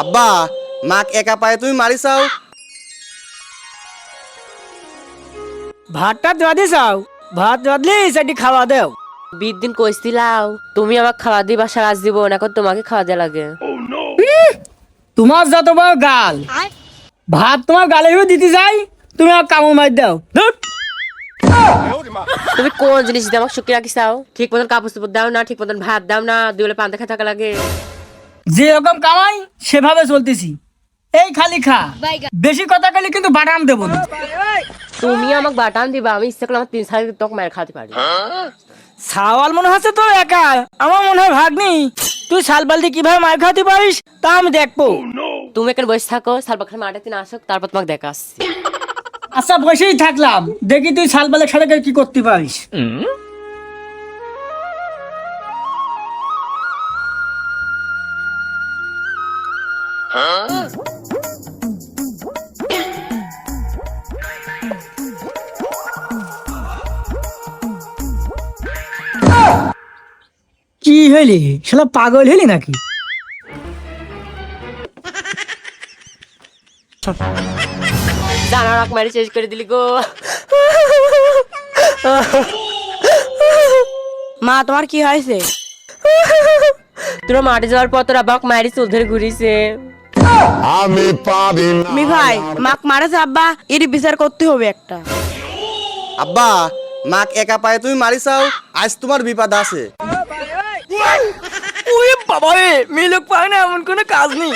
আব্বা মাক একা পায়ে তুমি মারি চাও ভাতটা দেওয়া দিছাও ভাত রাঁধলি সেটি খাওয়া দেও। বিশ দিন কইছিলাও তুমি আমাকে খাওয়া দিবা সারা জীবন এখন তোমাকে খাওয়া দেওয়া লাগে। তোমার যত বড় গাল। ভাত তোমার গালে দিতে যাই তুমি আর কামু মার দাও। ধুর। তুমি কোন জিনিস দিয়ে আমাকে শুকিয়ে রাখি চাও ঠিক মতন কাপড় চোপড় দাও না ঠিক মতন ভাত দাও না দুই বেলা পান্তা খেয়ে থাকা লাগে। যে রকম কামাই সেভাবে চলতেছি। এই খালি খা। বেশি কথা কইলে কিন্তু বাটাম দেবো না। তুমি আমাকে বাটান দিবা আমি ইচ্ছা করলে আমার তিন সাড়ে তোকে মায়ের খাতে পারি। সাওয়াল মনে হচ্ছে তো একা। আমার মনে হয় ভাগ্নি তুই শাল বালতি কীভাবে মার খাতে পারিস তা আমি দেখব। তুমি এখানে বসে থাকো সালপাখানে মাঠে তিন আসো তারপর তোমাকে দেখা আসছি। আচ্ছা বসেই থাকলাম। দেখি তুই শাল বালের সাথে কি করতে পারিস। কি হইলি? শালা পাগল হইলি নাকি? জানার আক মারি শেষ করে দিলি গো। মা তোমার কি হয়েছে? তোরা মাঠে যাওয়ার পর তোরা বাক মারি চুল ধরে ঘুরিছে। আমি পারি না। মি ভাই মাক মারেছে আব্বা এর বিচার করতে হবে একটা। আব্বা মাক একা পায়ে তুমি মারিছাও আজ তোমার বিপদ আছে। ওরে বাবা রে মেয়ে লোক পায় না এমন কোনো কাজ নেই।